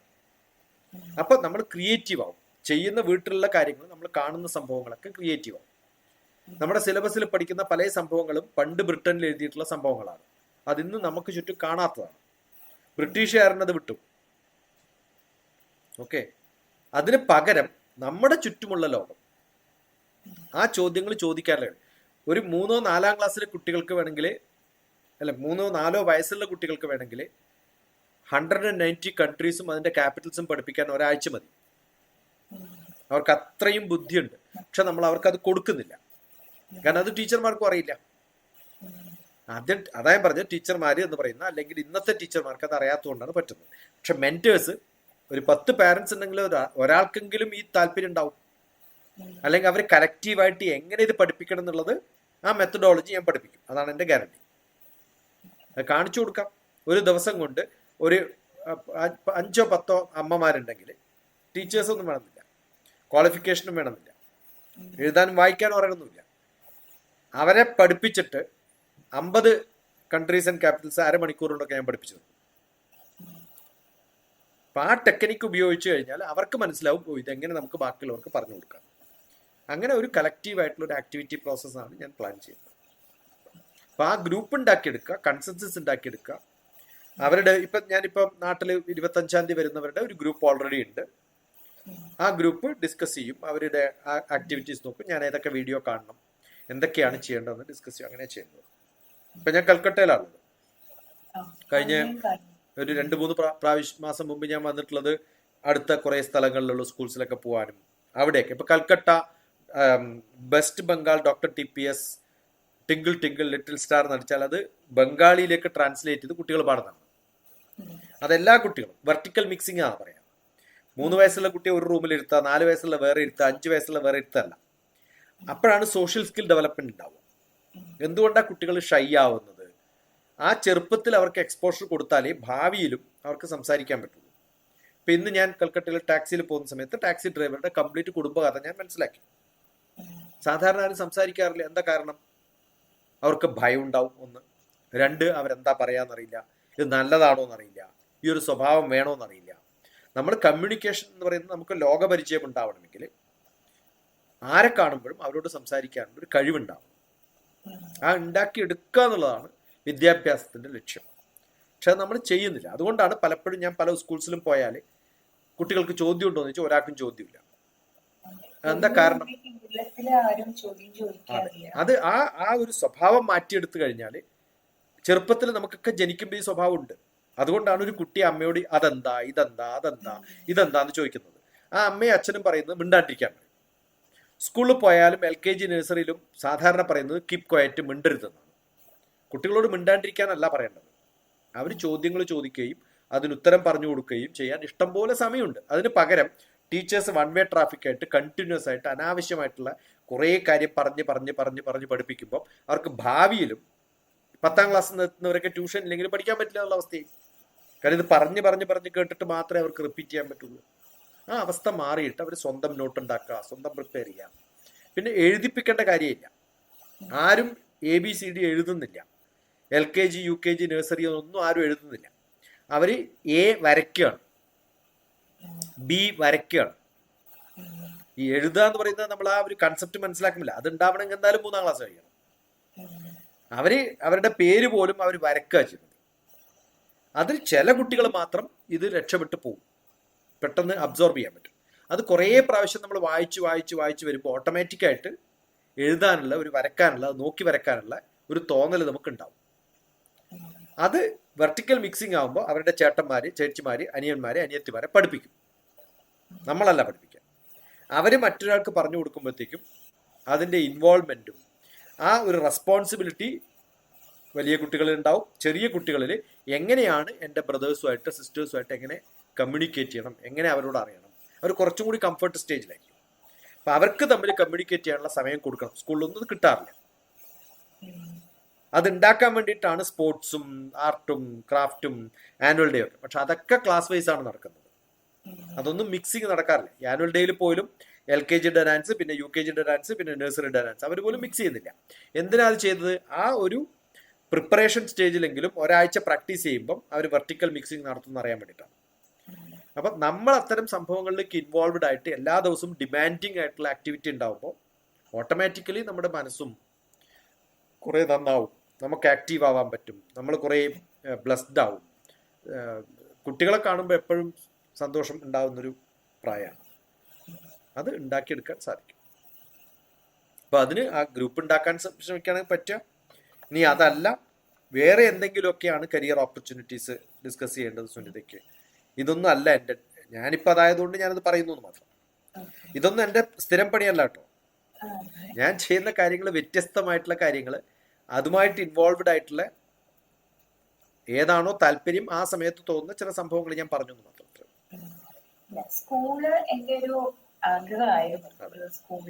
അപ്പൊ നമ്മൾ ക്രിയേറ്റീവ് ആവും. ചെയ്യുന്ന വീട്ടിലുള്ള കാര്യങ്ങൾ നമ്മൾ കാണുന്ന സംഭവങ്ങളൊക്കെ ക്രിയേറ്റീവ് ആവും. നമ്മുടെ സിലബസിൽ പഠിക്കുന്ന പല സംഭവങ്ങളും പണ്ട് ബ്രിട്ടനിൽ എഴുതിയിട്ടുള്ള സംഭവങ്ങളാണ്. അതിന്ന് നമുക്ക് ചുറ്റും കാണാത്തതാണ്. ബ്രിട്ടീഷുകാരനത് വിട്ടു. ഓക്കെ? അതിന് പകരം നമ്മുടെ ചുറ്റുമുള്ള ലോകം ആ ചോദ്യങ്ങൾ ചോദിക്കാറില്ല. ഒരു മൂന്നോ നാലാം ക്ലാസ്സിലെ കുട്ടികൾക്ക് വേണമെങ്കിൽ അല്ല മൂന്നോ നാലോ വയസ്സുള്ള കുട്ടികൾക്ക് വേണമെങ്കിൽ ഹൺഡ്രഡ് ആൻഡ് നയന്റി കൺട്രീസും അതിന്റെ ക്യാപിറ്റൽസും പഠിപ്പിക്കാൻ ഒരാഴ്ച മതി. അവർക്ക് അത്രയും ബുദ്ധിയുണ്ട്. പക്ഷെ നമ്മൾ അവർക്ക് അത് കൊടുക്കുന്നില്ല. കാരണം അത് ടീച്ചർമാർക്കും അറിയില്ല. ആദ്യം അതായത് പറഞ്ഞ ടീച്ചർമാർ എന്ന് പറയുന്ന അല്ലെങ്കിൽ ഇന്നത്തെ ടീച്ചർമാർക്ക് അത് അറിയാത്തതുകൊണ്ടാണ് പറ്റുന്നത്. പക്ഷെ മെന്റേഴ്സ് ഒരു പത്ത് പാരന്റ്സ് ഉണ്ടെങ്കിൽ ഒരാൾക്കെങ്കിലും ഈ താല്പര്യം ഉണ്ടാവും. അല്ലെങ്കിൽ അവർ കലക്റ്റീവായിട്ട് എങ്ങനെ ഇത് പഠിപ്പിക്കണം എന്നുള്ളത് ആ മെത്തഡോളജി ഞാൻ പഠിപ്പിക്കും. അതാണ് എന്റെ ഗ്യാരണ്ടി കാണിച്ചു കൊടുക്കാം. ഒരു ദിവസം കൊണ്ട് ഒരു അഞ്ചോ പത്തോ അമ്മമാരുണ്ടെങ്കിൽ ടീച്ചേഴ്സൊന്നും വേണമെന്നില്ല. ക്വാളിഫിക്കേഷനും വേണമെന്നില്ല. എഴുതാനും വായിക്കാനും അറിയണമെന്നില്ല അവരെ പഠിപ്പിച്ചിട്ട് അമ്പത് കൺട്രീസ് ആൻഡ് ക്യാപിറ്റൽസ് അരമണിക്കൂർ കൊണ്ടൊക്കെ ഞാൻ പഠിപ്പിച്ചത്. അപ്പൊ ആ ടെക്നിക്ക് ഉപയോഗിച്ച് കഴിഞ്ഞാൽ അവർക്ക് മനസ്സിലാവും ഇതെങ്ങനെ നമുക്ക് ബാക്കിയുള്ളവർക്ക് പറഞ്ഞു കൊടുക്കാം. അങ്ങനെ ഒരു കളക്റ്റീവ് ആയിട്ടുള്ള ഒരു ആക്ടിവിറ്റി പ്രോസസ്സാണ് ഞാൻ പ്ലാൻ ചെയ്യുന്നത്. അപ്പൊ ആ ഗ്രൂപ്പ് ഉണ്ടാക്കിയെടുക്കുക കൺസെൻസസ് ഉണ്ടാക്കിയെടുക്കുക. അവരുടെ ഇപ്പൊ ഞാനിപ്പം നാട്ടിൽ ഇരുപത്തഞ്ചാം തീയതി വരുന്നവരുടെ ഒരു ഗ്രൂപ്പ് ഓൾറെഡി ഉണ്ട്. ആ ഗ്രൂപ്പ് ഡിസ്കസ് ചെയ്യും അവരുടെ ആക്ടിവിറ്റീസ് നോക്കും ഞാൻ ഏതൊക്കെ വീഡിയോ കാണണം എന്തൊക്കെയാണ് ചെയ്യേണ്ടതെന്ന് ഡിസ്കസ് ചെയ്യും അങ്ങനെ ചെയ്യുന്നത്. ഇപ്പൊ ഞാൻ കൽക്കട്ടയിലാണ്. കഴിഞ്ഞ ഒരു രണ്ട് മൂന്ന് പ്രാവശ്യം മാസം മുമ്പ് ഞാൻ വന്നിട്ടുള്ളത് അടുത്ത കുറെ സ്ഥലങ്ങളിലുള്ള സ്കൂൾസിലൊക്കെ പോകാനും അവിടെയൊക്കെ. ഇപ്പൊ Calcutta West Bengal doctor T P S twinkle twinkle little star എന്ന് അടിച്ചാൽ അത് ബംഗാളിയിലേക്ക് ട്രാൻസ്ലേറ്റ് ചെയ്ത് കുട്ടികൾ പാടുന്നതാണ്. അതെല്ലാ കുട്ടികളും വെർട്ടിക്കൽ മിക്സിംഗ് ആണ് പറയാം. മൂന്ന് വയസ്സുള്ള കുട്ടിയെ ഒരു റൂമിൽ ഇരുത്തുക നാല് വയസ്സുള്ള വേറെ ഇരുത്തുക അഞ്ച് വയസ്സുള്ള വേറെ ഇരുത്തല്ല. അപ്പോഴാണ് സോഷ്യൽ സ്കിൽ ഡെവലപ്മെന്റ് ഉണ്ടാവുക. എന്തുകൊണ്ടാണ് കുട്ടികൾ ഷൈ ആവുന്നത്? ആ ചെറുപ്പത്തിൽ അവർക്ക് എക്സ്പോഷർ കൊടുത്താലേ ഭാവിയിലും അവർക്ക് സംസാരിക്കാൻ പറ്റുള്ളൂ. ഇപ്പൊ ഇന്ന് ഞാൻ കൽക്കട്ടയിൽ ടാക്സിയിൽ പോകുന്ന സമയത്ത് ടാക്സി ഡ്രൈവറുടെ കംപ്ലീറ്റ് കുടുംബകഥ ഞാൻ മനസ്സിലാക്കി. സാധാരണ ആരും സംസാരിക്കാറില്ല. എന്താ കാരണം? അവർക്ക് ഭയം ഉണ്ടാവും ഒന്ന്. രണ്ട് അവരെന്താ പറയാന്നറിയില്ല. ഇത് നല്ലതാണോ എന്നറിയില്ല. ഈ ഒരു സ്വഭാവം വേണോ എന്നറിയില്ല. നമ്മൾ കമ്മ്യൂണിക്കേഷൻ എന്ന് പറയുന്നത് നമുക്ക് ലോകപരിചയം ഉണ്ടാവണമെങ്കിൽ ആരെ കാണുമ്പോഴും അവരോട് സംസാരിക്കാനുള്ള ഒരു കഴിവുണ്ടാവും ആ ഉണ്ടാക്കി എടുക്കുക എന്നുള്ളതാണ് വിദ്യാഭ്യാസത്തിന്റെ ലക്ഷ്യം. പക്ഷെ അത് നമ്മൾ ചെയ്യുന്നില്ല. അതുകൊണ്ടാണ് പലപ്പോഴും ഞാൻ പല സ്കൂൾസിലും പോയാൽ കുട്ടികൾക്ക് ചോദ്യം ഉണ്ടോ എന്ന് വെച്ചാൽ ഒരാൾക്കും ചോദ്യമില്ല. എന്താ കാരണം? അത്. ആ ആ ഒരു സ്വഭാവം മാറ്റിയെടുത്തു കഴിഞ്ഞാൽ ചെറുപ്പത്തിൽ നമുക്കൊക്കെ ജനിക്കുമ്പോൾ ഈ സ്വഭാവം ഉണ്ട് അതുകൊണ്ടാണ് ഒരു കുട്ടി അമ്മയോട് അതെന്താ ഇതെന്താ അതെന്താ ഇതെന്താന്ന് ചോദിക്കുന്നത്. ആ അമ്മയും അച്ഛനും പറയുന്നത് മിണ്ടാണ്ടിരിക്കാൻ സ്കൂളിൽ പോയാലും എൽ കെ ജി നഴ്സറിയിലും സാധാരണ പറയുന്നത് കീപ് ക്വയറ്റ് മിണ്ടരുതെന്നാണ് കുട്ടികളോട് മിണ്ടാണ്ടിരിക്കാനല്ല പറയേണ്ടത്. അവർ ചോദ്യങ്ങൾ ചോദിക്കുകയും അതിന് ഉത്തരം പറഞ്ഞു കൊടുക്കുകയും ചെയ്യാൻ ഇഷ്ടംപോലെ സമയമുണ്ട്. അതിന് പകരം ടീച്ചേഴ്സ് വൺ വേ ട്രാഫിക് ആയിട്ട് കണ്ടിന്യൂസ് ആയിട്ട് അനാവശ്യമായിട്ടുള്ള കുറേ കാര്യം പറഞ്ഞ് പറഞ്ഞ് പറഞ്ഞ് പറഞ്ഞ് പഠിപ്പിക്കുമ്പോൾ അവർക്ക് ഭാവിയിലും പത്താം ക്ലാസ്സിൽ നിന്ന് എത്തുന്നവരൊക്കെ ട്യൂഷൻ ഇല്ലെങ്കിൽ പഠിക്കാൻ പറ്റില്ല എന്നുള്ള അവസ്ഥയും കാരണം ഇത് പറഞ്ഞ് പറഞ്ഞ് പറഞ്ഞ് കേട്ടിട്ട് മാത്രമേ അവർക്ക് റിപ്പീറ്റ് ചെയ്യാൻ പറ്റുള്ളൂ. ആ അവസ്ഥ മാറിയിട്ട് അവർ സ്വന്തം നോട്ട് ഉണ്ടാക്കുക സ്വന്തം പ്രിപ്പയർ ചെയ്യാം പിന്നെ എഴുതിപ്പിക്കേണ്ട കാര്യമില്ല. ആരും എ ബി സി ഡി എഴുതുന്നില്ല. L K G U K G nursery ഒന്നും ആരും എഴുതുന്നില്ല. അവർ എ വരയ്ക്കുകയാണ്. ബി വരയ്ക്കുകയാണ്. ഈ എഴുതുക എന്ന് പറയുന്നത് നമ്മൾ ആ ഒരു കൺസെപ്റ്റ് മനസ്സിലാക്കുന്നില്ല. അത് ഉണ്ടാവണമെങ്കിൽ എന്തായാലും മൂന്നാം ക്ലാസ് കഴിയണം. അവർ അവരുടെ പേര് പോലും അവർ വരക്കുക ചെയ്യുന്നത്. അതിൽ ചില കുട്ടികൾ മാത്രം ഇത് രക്ഷപ്പെട്ടു പോകും. പെട്ടെന്ന് അബ്സോർബ് ചെയ്യാൻ പറ്റും. അത് കുറേ പ്രാവശ്യം നമ്മൾ വായിച്ച് വായിച്ച് വായിച്ച് വരുമ്പോൾ ഓട്ടോമാറ്റിക്കായിട്ട് എഴുതാനുള്ള ഒരു വരക്കാനുള്ള നോക്കി വരക്കാനുള്ള ഒരു തോന്നൽ നമുക്കുണ്ടാവും. അത് വെർട്ടിക്കൽ മിക്സിംഗ് ആകുമ്പോൾ അവരുടെ ചേട്ടന്മാര് ചേച്ചിമാര് അനിയന്മാർ അനിയത്തിമാരെ പഠിപ്പിക്കും. നമ്മളല്ല പഠിപ്പിക്കുക. അവർ മറ്റൊരാൾക്ക് പറഞ്ഞു കൊടുക്കുമ്പോഴത്തേക്കും അതിന്റെ ഇൻവോൾവ്മെന്റും ആ ഒരു റെസ്പോൺസിബിലിറ്റി വലിയ കുട്ടികളിൽ ഉണ്ടാവും. ചെറിയ കുട്ടികളിൽ എങ്ങനെയാണ് എന്റെ ബ്രദേഴ്സുമായിട്ട് സിസ്റ്റേഴ്സുമായിട്ട് എങ്ങനെ കമ്മ്യൂണിക്കേറ്റ് ചെയ്യണം. എങ്ങനെ അവരോട് അറിയണം? അവർ കുറച്ചും കൂടി കംഫർട്ട് സ്റ്റേജിലായിരിക്കും അപ്പൊ അവർക്ക് തമ്മിൽ കമ്മ്യൂണിക്കേറ്റ് ചെയ്യാനുള്ള സമയം കൊടുക്കണം. സ്കൂളിലൊന്നും കിട്ടാറില്ല. അത് ഉണ്ടാക്കാൻ വേണ്ടിയിട്ടാണ് സ്പോർട്സും ആർട്ടും ക്രാഫ്റ്റും ആനുവൽ ഡേ ഒക്കെ. പക്ഷെ അതൊക്കെ ക്ലാസ് വൈസ് ആണ് നടക്കുന്നത്. അതൊന്നും മിക്സിങ് നടക്കാറില്ല. ആനുവൽ ഡേയിൽ പോലും എൽ കെ ജിയുടെ ഡാൻസ് പിന്നെ യു കെ ജിയുടെ ഡാൻസ് പിന്നെ നഴ്സറി ഡാൻസ് അവർ പോലും മിക്സ് ചെയ്യുന്നില്ല. എന്തിനാ അത് ചെയ്തത്? ആ ഒരു പ്രിപ്പറേഷൻ സ്റ്റേജിലെങ്കിലും ഒരാഴ്ച പ്രാക്ടീസ് ചെയ്യുമ്പം അവർ വെർട്ടിക്കൽ മിക്സിംഗ് നടത്തുന്ന അറിയാൻ വേണ്ടിയിട്ടാണ്. അപ്പം നമ്മൾ അത്തരം സംഭവങ്ങളിലേക്ക് ഇൻവോൾവ്ഡ് ആയിട്ട് എല്ലാ ദിവസവും ഡിമാൻഡിങ് ആയിട്ടുള്ള ആക്ടിവിറ്റി ഉണ്ടാവുമ്പോൾ ഓട്ടോമാറ്റിക്കലി നമ്മുടെ മനസ്സും കുറേ നന്നാവും. നമുക്ക് ആക്റ്റീവ് ആവാൻ പറ്റും. നമ്മൾ കുറേ ബ്ലസ്ഡ് ആവും. കുട്ടികളെ കാണുമ്പോൾ എപ്പോഴും സന്തോഷം ഉണ്ടാവുന്നൊരു പ്രായമാണ്. അത് ഉണ്ടാക്കിയെടുക്കാൻ സാധിക്കും. അപ്പൊ അതിന് ആ ഗ്രൂപ്പ് ഉണ്ടാക്കാൻ ശ്ര- ശ്രമിക്കുകയാണെങ്കിൽ പറ്റുക. ഇനി അതല്ല വേറെ എന്തെങ്കിലുമൊക്കെയാണ് കരിയർ ഓപ്പർച്യൂണിറ്റീസ് ഡിസ്കസ് ചെയ്യേണ്ടത് സുനിതയ്ക്ക്. ഇതൊന്നും അല്ല എന്റെ ഞാനിപ്പോൾ അതായതുകൊണ്ട് ഞാനത് പറയുന്നു മാത്രം. ഇതൊന്നും എന്റെ സ്ഥിരം പണിയല്ല കേട്ടോ. ഞാൻ ചെയ്യുന്ന കാര്യങ്ങൾ വ്യത്യസ്തമായിട്ടുള്ള കാര്യങ്ങൾ അതുമായിട്ട് ഇൻവോൾവ്ഡ് ആയിട്ടുള്ള ഏതാണോ താല്പര്യം ആ സമയത്ത് തോന്നുന്ന ചില സംഭവങ്ങൾ ഞാൻ പറഞ്ഞു മാത്രം സ്കൂൾ എന്റെ ഒരു ആഗ്രഹമായിരുന്നു. സ്കൂൾ.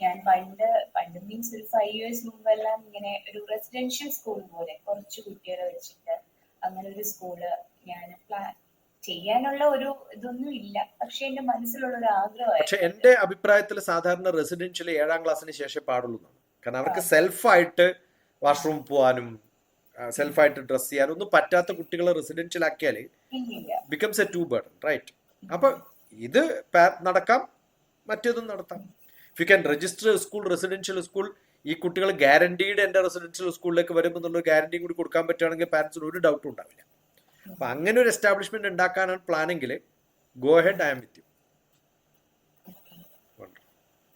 ഞാൻ പണ്ട് പണ്ട് മീൻസ് ഒരു ഫൈവ് ഇയേഴ്സ് മുമ്പെല്ലാം ഇങ്ങനെ ഒരു റെസിഡൻഷ്യൽ സ്കൂൾ പോലെ കുറച്ച് കുട്ടികളെ വെച്ചിട്ട് അങ്ങനെ ഒരു സ്കൂൾ ഞാൻ പ്ലാൻ ചെയ്യാനുള്ള ഒരു ഇതൊന്നും ഇല്ല. പക്ഷെ എന്റെ മനസ്സിലുള്ള ഒരു പക്ഷെ ആഗ്രഹമായിരുന്നു എന്റെ അഭിപ്രായത്തിൽ സാധാരണ റെസിഡൻഷ്യൽ ഏഴാം ക്ലാസ്സിന് ശേഷം പാടുള്ളൂ കാരണം അവർക്ക് സെൽഫായിട്ട് വാഷ്റൂം പോവാനും സെൽഫായിട്ട് ഡ്രസ് ചെയ്യാനും ഒന്നും പറ്റാത്ത കുട്ടികളെ റെസിഡൻഷ്യൽ ആക്കിയാൽ becomes a too burden right അപ്പൊ ഇത് നടക്കാം മറ്റേതും നടത്താം. If you can register school residential school ഈ കുട്ടികൾ ഗ്യാരണ്ടീഡ് എന്റെ റെസിഡൻഷ്യൽ സ്കൂളിലേക്ക് വരും ഗ്യാരണ്ടി ഗ്യാരണ്ടിയും കൂടി കൊടുക്കാൻ പറ്റുകയാണെങ്കിൽ പാരന്റ്സിന് ഒരു ഡൗട്ടും ഉണ്ടാവില്ല. അപ്പൊ അങ്ങനെ ഒരു എസ്റ്റാബ്ലിഷ്മെന്റ് ഉണ്ടാക്കാനാണ് പ്ലാനെങ്കിൽ go head I am with you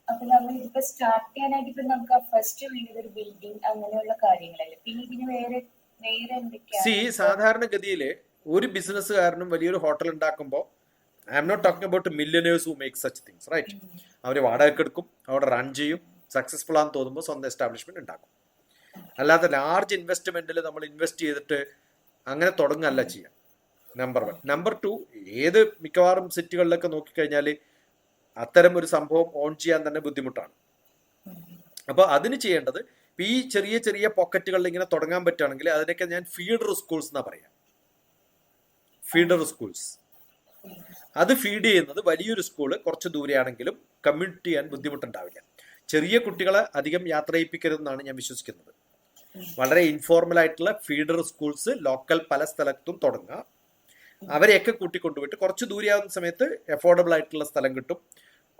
അപ്പൊ നമ്മൾ ഇതിപ്പോ സ്റ്റാർട്ട് ചെയ്യാനായിട്ട് ഇപ്പൊ നമുക്ക് ഫസ്റ്റ് വേണ്ടത് ഒരു ബിൽഡിംഗ് അങ്ങനെയുള്ള കാര്യങ്ങളല്ലേ. പിന്നെ ഇതിന് വേറെ വേറെ സി സാധാരണഗതിയിൽ ഒരു ബിസിനസ്സുകാരനും വലിയൊരു ഹോട്ടൽ ഉണ്ടാക്കുമ്പോൾ I am not talking about millionaires who make such things right അവർ വാടകയ്ക്ക് എടുക്കും അവിടെ റൺ ചെയ്യും സക്സസ്ഫുൾ ആണെന്ന് തോന്നുമ്പോൾ സ്വന്തം എസ്റ്റാബ്ലിഷ്മെന്റ് ഉണ്ടാക്കും. അല്ലാതെ ലാർജ് ഇൻവെസ്റ്റ്മെന്റിൽ നമ്മൾ ഇൻവെസ്റ്റ് ചെയ്തിട്ട് അങ്ങനെ തുടങ്ങല്ല ചെയ്യാം. നമ്പർ വൺ നമ്പർ ടു ഏത് മിക്കവാറും സിറ്റികളിലൊക്കെ നോക്കിക്കഴിഞ്ഞാൽ അത്തരം ഒരു സംഭവം ഓൺ ചെയ്യാൻ തന്നെ ബുദ്ധിമുട്ടാണ്. അപ്പോൾ അതിന് ചെയ്യേണ്ടത് ഈ ചെറിയ ചെറിയ പോക്കറ്റുകളിൽ ഇങ്ങനെ തുടങ്ങാൻ പറ്റുകയാണെങ്കിൽ അതിനൊക്കെ ഞാൻ ഫീഡർ സ്കൂൾസ് എന്നാ പറയാം. ഫീഡർ സ്കൂൾസ് അത് ഫീഡ് ചെയ്യുന്നത് വലിയൊരു സ്കൂൾ കുറച്ച് ദൂരെയാണെങ്കിലും കമ്മ്യൂണിറ്റ് ചെയ്യാൻ ബുദ്ധിമുട്ടുണ്ടാവില്ല. ചെറിയ കുട്ടികളെ അധികം യാത്ര ചെയ്യിപ്പിക്കരുതെന്നാണ് ഞാൻ വിശ്വസിക്കുന്നത്. വളരെ ഇൻഫോർമൽ ആയിട്ടുള്ള ഫീഡർ സ്കൂൾസ് ലോക്കൽ പല സ്ഥലത്തും തുടങ്ങുക അവരെയൊക്കെ കൂട്ടിക്കൊണ്ടുപോയിട്ട് കുറച്ച് ദൂരെയാവുന്ന സമയത്ത് അഫോർഡബിൾ ആയിട്ടുള്ള സ്ഥലം കിട്ടും.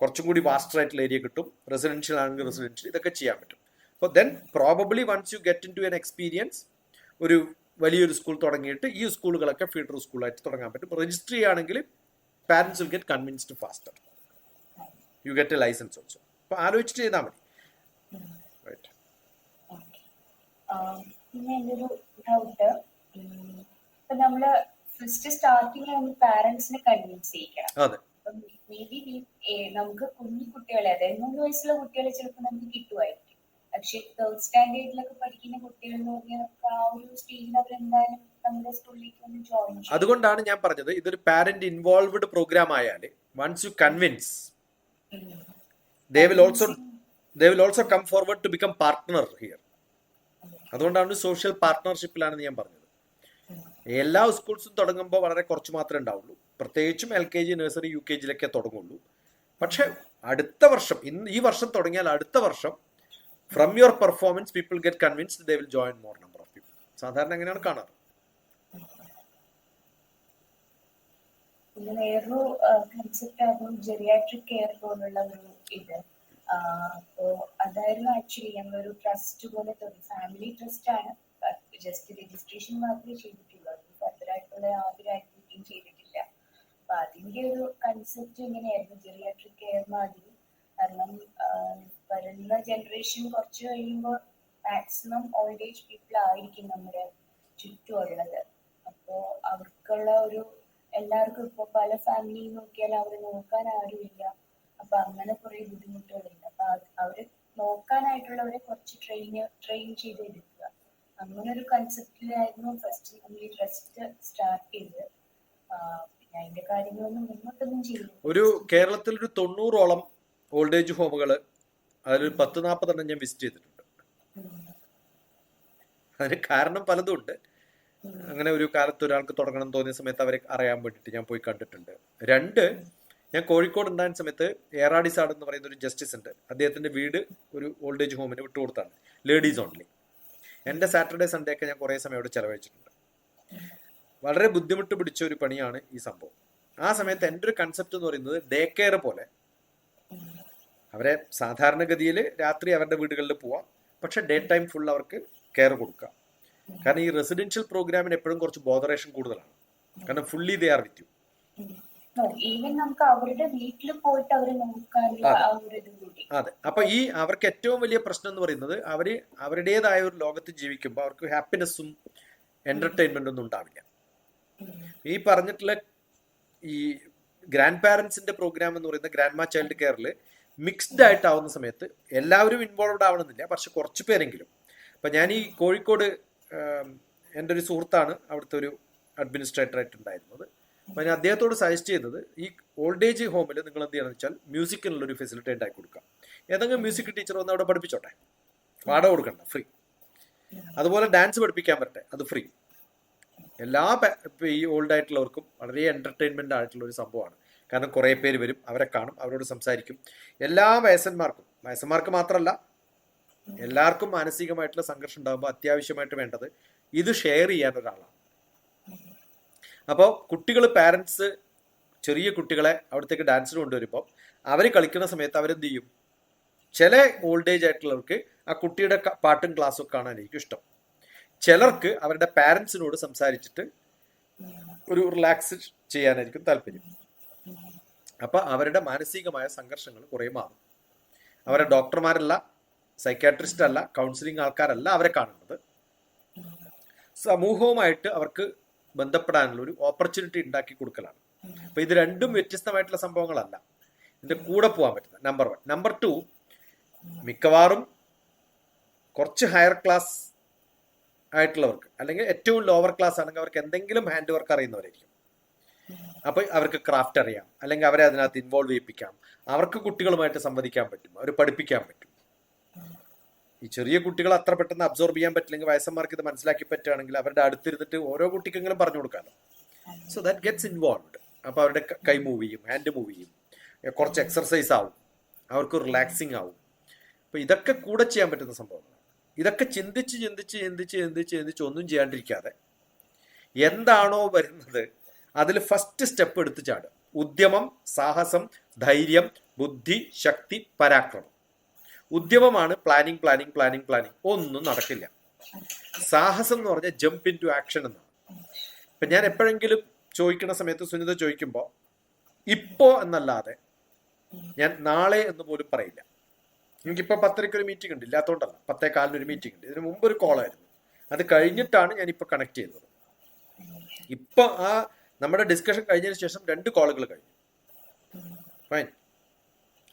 കുറച്ചും കൂടി വാസ്റ്റർ ആയിട്ടുള്ള ഏരിയ കിട്ടും. റെസിഡൻഷ്യൽ ആണെങ്കിൽ റെസിഡൻഷ്യൽ ഇതൊക്കെ ചെയ്യാൻ പറ്റും. അപ്പോൾ then probably once you get in to an experience ഒരു വലിയൊരു സ്കൂൾ തുടങ്ങിയിട്ട് ഈ സ്കൂളുകളൊക്കെ ഫീഡർ സ്കൂളായിട്ട് തുടങ്ങാൻ പറ്റും. രജിസ്റ്റർ ചെയ്യുകയാണെങ്കിൽ parents will get convinced faster you get a license also അപ്പോൾ ആലോചിച്ചിട്ട് ചെയ്താൽ മതി. റൈറ്റ് പിന്നെ എന്റെ ഒരു ഡൗട്ട് ഇപ്പൊ നമ്മൾ ഫസ്റ്റ് സ്റ്റാർട്ടിങ് നമ്മൾ പാരന്റ്സിനെ കൺവിൻസ് ചെയ്യിക്കണം. മേ ബി നമുക്ക് കുഞ്ഞു കുട്ടികളെ അതായത് മൂന്ന് വയസ്സുള്ള കുട്ടികളെ ചിലപ്പോൾ നമുക്ക് കിട്ടുമായിരിക്കും. പക്ഷെ തേർഡ് സ്റ്റാൻഡേർഡിലൊക്കെ പഠിക്കുന്ന കുട്ടികൾ എന്ന് പറഞ്ഞാൽ ആ ഒരു സ്റ്റേജിൽ അവരെന്തായാലും നമ്മുടെ സ്കൂളിലേക്ക് ഒന്ന് ജോയിൻ ചെയ്യും. അതുകൊണ്ടാണ് ഞാൻ പറഞ്ഞത് ഇതൊരു പാരന്റ് ഇൻവോൾവ്ഡ് പ്രോഗ്രാം ആയാൽ once you convince they will also they will also come forward to become partner here അതുകൊണ്ടാണ് സോഷ്യൽ പാർട്ട്ണർഷിപ്പിലാണെന്ന് ഞാൻ പറഞ്ഞത്. എല്ലാ സ്കൂൾസും തുടങ്ങുമ്പോൾ വളരെ കുറച്ച് മാത്രമേ ഉണ്ടാവുള്ളൂ. പ്രത്യേകിച്ചും L K G nursery U K ജിയിലൊക്കെ തുടങ്ങുള്ളൂ. പക്ഷെ അടുത്ത വർഷം ഇന്ന് ഈ വർഷം തുടങ്ങിയാൽ അടുത്ത വർഷം from your performance people get convinced they will join more number of people സാധാരണ എങ്ങനെയാണ് കാണാറ്. പിന്നെ കൺസെപ്റ്റ് ആയിരുന്നു ജെറിയാട്രിക് കെയർ പോലുള്ള ഒരു ഇത്. അപ്പോ അതായിരുന്നു ആക്ച്വലി ഞങ്ങളൊരു ട്രസ്റ്റ് പോലെ തോന്നി. ഫാമിലി ട്രസ്റ്റ് ആണ്. ജസ്റ്റ് രജിസ്ട്രേഷൻ മാത്രമേ ചെയ്തിട്ടുള്ളൂ. ഫർദർ ആയിട്ടുള്ള യാതൊരു ആക്ടിവിറ്റിയും ചെയ്തിട്ടില്ല. അപ്പൊ അതിന്റെ ഒരു കൺസെപ്റ്റ് ഇങ്ങനെയായിരുന്നു. ജെറിയാട്രിക് കെയർ മാതിരി. കാരണം വരുന്ന ജനറേഷൻ കുറച്ച് കഴിയുമ്പോൾ മാക്സിമം ഓൾഡ് ഏജ് പീപ്പിൾ ആയിരിക്കും നമ്മുടെ ചുറ്റുമുള്ളത്. അപ്പോ അവർക്കുള്ള ഒരു എല്ലാവർക്കും ഇപ്പോൾ പല ഫാമിലി നോക്കിയാൽ അവരെ നോക്കാൻ ആരുമില്ല. അപ്പൊ അങ്ങനെ കുറെ അത് അവരെ നോക്കാനായിട്ടുള്ളവരെ കുറച്ച് ട്രെയിൻ ട്രെയിൻ ചെയ്തെടുക്കുക. അങ്ങനെ ഒരു കൺസെപ്റ്റിലായിരുന്നു ഫസ്റ്റ് നമ്മൾ ഈ ട്രസ്റ്റ് സ്റ്റാർട്ട് ചെയ്തത് പിന്നെ അതിന്റെ കാര്യങ്ങളൊന്നും മുന്നോട്ടൊന്നും ചെയ്തില്ല. ഒരു കേരളത്തിൽ ഒരു തൊണ്ണൂറോളം ഓൾഡ് ഏജ് ഹോമുകൾ അതിലൊരു പത്ത് നാൽപ്പതെണ്ണം ഞാൻ വിസിറ്റ് ചെയ്തിട്ടുണ്ട്. അതിന് കാരണം പലതും ഉണ്ട്. അങ്ങനെ ഒരു കാലത്ത് ഒരാൾക്ക് തുടങ്ങണം തോന്നിയ സമയത്ത് അവരെ അറിയാൻ വേണ്ടിട്ട് ഞാൻ പോയി കണ്ടിട്ടുണ്ട്. രണ്ട് ഞാൻ കോഴിക്കോട് ഉണ്ടായ സമയത്ത് ഏറാടി സാഡ് എന്ന് പറയുന്ന ഒരു ജസ്റ്റിസ് ഉണ്ട്. അദ്ദേഹത്തിന്റെ വീട് ഒരു ഓൾഡ് ഏജ് ഹോമിന് വിട്ടുകൊടുത്താണ് ലേഡീസ് ഓൺലി എന്റെ സാറ്റർഡേ സൺഡേ ഒക്കെ ഞാൻ കുറേ സമയം അവിടെ ചെലവഴിച്ചിട്ടുണ്ട്. വളരെ ബുദ്ധിമുട്ട് പിടിച്ച ഒരു പണിയാണ് ഈ സംഭവം. ആ സമയത്ത് എന്റെ ഒരു കൺസെപ്റ്റ് എന്ന് പറയുന്നത് ഡേ കെയർ പോലെ. അവരെ സാധാരണഗതിയിൽ രാത്രി അവരുടെ വീടുകളിൽ പോവാം. പക്ഷെ ഡേ ടൈം ഫുൾ അവർക്ക് കെയർ കൊടുക്കാം. കാരണം ഈ റെസിഡൻഷ്യൽ പ്രോഗ്രാമിന് എപ്പോഴും കുറച്ച് ബോധറേഷൻ കൂടുതലാണ്. കാരണം fully they are with you even നമുക്ക് അവരുടെ വീട്ടിൽ പോയിട്ട് അവരെ നോക്കാനുള്ള. ആ ഒരു ഇത് കൂടി. അതെ. അപ്പൊ ഈ അവർക്ക് ഏറ്റവും വലിയ പ്രശ്നം എന്ന് പറയുന്നത് അവർ അവരുടേതായ ഒരു ലോകത്ത് ജീവിക്കുമ്പോൾ അവർക്ക് ഹാപ്പിനെസ്സും എന്റർടൈൻമെന്റും ഒന്നും ഉണ്ടാവില്ല. ഈ പറഞ്ഞിട്ടുള്ള ഈ ഗ്രാൻഡ് പാരന്റ്സിന്റെ പ്രോഗ്രാം എന്ന് പറയുന്ന ഗ്രാൻഡ് മാ ചൈൽഡ് കെയറിൽ മിക്സ്ഡ് ആയിട്ടാവുന്ന സമയത്ത് എല്ലാവരും ഇൻവോൾവ്ഡ് ആവണമെന്നില്ല. പക്ഷെ കുറച്ച് പേരെങ്കിലും. അപ്പൊ ഞാൻ ഈ കോഴിക്കോട് എന്റെ ഒരു സുഹൃത്താണ് അവിടുത്തെ ഒരു അഡ്മിനിസ്ട്രേറ്റർ ആയിട്ടുണ്ടായിരുന്നത് അപ്പൊ ഞാൻ അദ്ദേഹത്തോട് സജസ്റ്റ് ചെയ്തത് ഈ ഓൾഡ് ഏജ് ഹോമിൽ നിങ്ങൾ എന്ത് ചെയ്യണമെന്ന് വെച്ചാൽ മ്യൂസിക്കിനുള്ള ഒരു ഫെസിലിറ്റി ഉണ്ടാക്കി കൊടുക്കാം. ഏതെങ്കിലും മ്യൂസിക് ടീച്ചർ വന്ന് അവിടെ പഠിപ്പിച്ചോട്ടെ? വാടക കൊടുക്കണ്ട ഫ്രീ അതുപോലെ ഡാൻസ് പഠിപ്പിക്കാൻ പറ്റട്ടെ അത് ഫ്രീ എല്ലാ ഈ ഓൾഡ് ആയിട്ടുള്ളവർക്കും വളരെ എന്റർടൈൻമെന്റ് ആയിട്ടുള്ള ഒരു സംഭവമാണ്. കാരണം കുറേ പേര് വരും അവരെ കാണും അവരോട് സംസാരിക്കും. എല്ലാ വയസ്സന്മാർക്കും വയസ്സന്മാർക്ക് മാത്രമല്ല എല്ലാവർക്കും മാനസികമായിട്ടുള്ള സംഘർഷം ഉണ്ടാകുമ്പോൾ അത്യാവശ്യമായിട്ട് വേണ്ടത് ഇത് ഷെയർ ചെയ്യാൻ ഒരാളാണ്. അപ്പോൾ കുട്ടികൾ പാരൻസ് ചെറിയ കുട്ടികളെ അവിടത്തേക്ക് ഡാൻസിന് കൊണ്ടുവരുമ്പോൾ അവർ കളിക്കുന്ന സമയത്ത് അവരെന്ത് ചെയ്യും ചില ഓൾഡ് ഏജ് ആയിട്ടുള്ളവർക്ക് ആ കുട്ടിയുടെ പാട്ടും ക്ലാസ്സും ഒക്കെ കാണാനായിരിക്കും ഇഷ്ടം. ചിലർക്ക് അവരുടെ പാരൻസിനോട് സംസാരിച്ചിട്ട് ഒരു റിലാക്സ് ചെയ്യാനായിരിക്കും താല്പര്യം. അപ്പൊ അവരുടെ മാനസികമായ സംഘർഷങ്ങൾ കുറേ മാറും. അവരെ ഡോക്ടർമാരല്ല സൈക്കാട്രിസ്റ്റ് അല്ല കൗൺസിലിംഗ് ആൾക്കാരല്ല അവരെ കാണുന്നത്. സമൂഹവുമായിട്ട് അവർക്ക് ബന്ധപ്പെടാനുള്ള ഒരു ഓപ്പർച്യൂണിറ്റി ഉണ്ടാക്കി കൊടുക്കലാണ്. അപ്പൊ ഇത് രണ്ടും വ്യത്യസ്തമായിട്ടുള്ള സംഭവങ്ങളല്ല. ഇതിന്റെ കൂടെ പോകാൻ പറ്റുന്ന നമ്പർ വൺ നമ്പർ ടു മിക്കവാറും കുറച്ച് ഹയർ ക്ലാസ് ആയിട്ടുള്ളവർക്ക് അല്ലെങ്കിൽ ഏറ്റവും ലോവർ ക്ലാസ് ആണെങ്കിൽ അവർക്ക് എന്തെങ്കിലും ഹാൻഡ് വർക്ക് അറിയുന്നവരായിരിക്കും. അപ്പൊ അവർക്ക് ക്രാഫ്റ്റ് അറിയാം അല്ലെങ്കിൽ അവരെ അതിനകത്ത് ഇൻവോൾവ് ചെയ്യിപ്പിക്കാം. അവർക്ക് കുട്ടികളുമായിട്ട് സംവദിക്കാൻ പറ്റും അവർ പഠിപ്പിക്കാൻ പറ്റും. ഈ ചെറിയ കുട്ടികൾ അത്ര പെട്ടെന്ന് അബ്സോർബ് ചെയ്യാൻ പറ്റില്ലെങ്കിൽ വയസ്സന്മാർക്ക് ഇത് മനസ്സിലാക്കി പറ്റുകയാണെങ്കിൽ അവരുടെ അടുത്തിരുന്നിട്ട് ഓരോ കുട്ടിക്കെങ്കിലും പറഞ്ഞു കൊടുക്കാമല്ലോ സോ ദാറ്റ് ഗെറ്റ്സ് ഇൻവോൾവ്ഡ് അപ്പോൾ അവരുടെ കൈ മൂവ് ചെയ്യും ഹാൻഡ് മൂവ് ചെയ്യും. കുറച്ച് എക്സർസൈസ് ആവും. അവർക്ക് റിലാക്സിങ് ആവും. അപ്പോൾ ഇതൊക്കെ കൂടെ ചെയ്യാൻ പറ്റുന്ന സംഭവമാണ് ഇതൊക്കെ ചിന്തിച്ച് ചിന്തിച്ച് ചിന്തിച്ച് ചിന്തിച്ച് ചിന്തിച്ച് ഒന്നും ചെയ്യാണ്ടിരിക്കാതെ എന്താണോ വരുന്നത് അതിൽ ഫസ്റ്റ് സ്റ്റെപ്പ് എടുത്ത് ചാടുക. ഉദ്യമം സാഹസം ധൈര്യം ബുദ്ധി ശക്തി പരാക്രമം. ഉദ്യമമാണ് പ്ലാനിങ് പ്ലാനിങ് പ്ലാനിങ് പ്ലാനിങ് ഒന്നും നടക്കില്ല. സാഹസം എന്ന് പറഞ്ഞാൽ ജമ്പ് ഇൻ ടു ആക്ഷൻ എന്നാണ്. ഇപ്പൊ ഞാൻ എപ്പോഴെങ്കിലും ചോദിക്കുന്ന സമയത്ത് സുനിത ചോദിക്കുമ്പോൾ ഇപ്പോ എന്നല്ലാതെ ഞാൻ നാളെ എന്ന് പോലും പറയില്ല. എനിക്കിപ്പോ പത്തരയ്ക്ക് ഒരു മീറ്റിംഗ് ഉണ്ട് ഇല്ലാത്തതുകൊണ്ടല്ല പത്തേ കാലിന് ഒരു മീറ്റിംഗ് ഉണ്ട്. ഇതിന് മുമ്പ് ഒരു കോളായിരുന്നു അത് കഴിഞ്ഞിട്ടാണ് ഞാൻ ഇപ്പൊ കണക്ട് ചെയ്യുന്നത് ഇപ്പൊ ആ നമ്മുടെ ഡിസ്കഷൻ കഴിഞ്ഞതിന് ശേഷം രണ്ട് കോളുകൾ കഴിഞ്ഞു. ഫൈൻ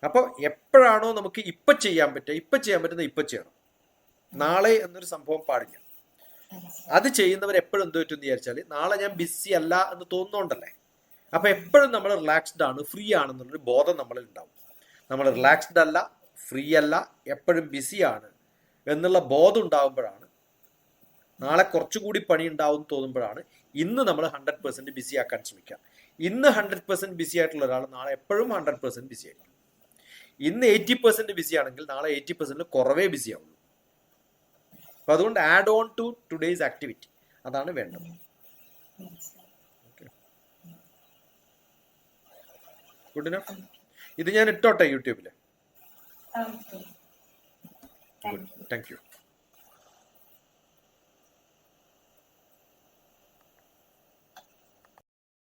അപ്പോൾ എപ്പോഴാണോ നമുക്ക് ഇപ്പൊ ചെയ്യാൻ പറ്റുക ഇപ്പൊ ചെയ്യാൻ പറ്റുന്ന ഇപ്പൊ ചെയ്യണം. നാളെ എന്നൊരു സംഭവം പാടില്ല. അത് ചെയ്യുന്നവർ എപ്പോഴും എന്ത് പറ്റും എന്ന് വിചാരിച്ചാൽ നാളെ ഞാൻ ബിസി അല്ല എന്ന് തോന്നുന്നുണ്ടല്ലേ? അപ്പൊ എപ്പോഴും നമ്മൾ റിലാക്സ്ഡ് ആണ് ഫ്രീ ആണെന്നുള്ളൊരു ബോധം നമ്മളിൽ ഉണ്ടാവും. നമ്മൾ റിലാക്സ്ഡ് അല്ല ഫ്രീ അല്ല എപ്പോഴും ബിസി ആണ് എന്നുള്ള ബോധം ഉണ്ടാകുമ്പോഴാണ് നാളെ കുറച്ചുകൂടി പണി ഉണ്ടാവും തോന്നുമ്പോഴാണ് ഇന്ന് നമ്മൾ ഹൺഡ്രഡ് പെർസെന്റ് ബിസി ആക്കാൻ ശ്രമിക്കുക. ഇന്ന് ഹൺഡ്രഡ് പെർസെന്റ് ബിസി ആയിട്ടുള്ള ഒരാൾ നാളെ എപ്പോഴും ഹൺഡ്രഡ് പെർസെന്റ് ബിസി ആയിരിക്കും. ഇന്ന് എയ്റ്റി പെർസെന്റ് ബിസി ആണെങ്കിൽ നാളെ എയ്റ്റി പെർസെന്റ് കുറവേ ബിസി ആവുള്ളൂ അപ്പൊ അതുകൊണ്ട് add on to today's activity അതാണ് വേണ്ടത്. ഗുഡ് ഇനഫ് ഇത് ഞാൻ ഇട്ടോട്ടെ യൂട്യൂബിൽ. Thank you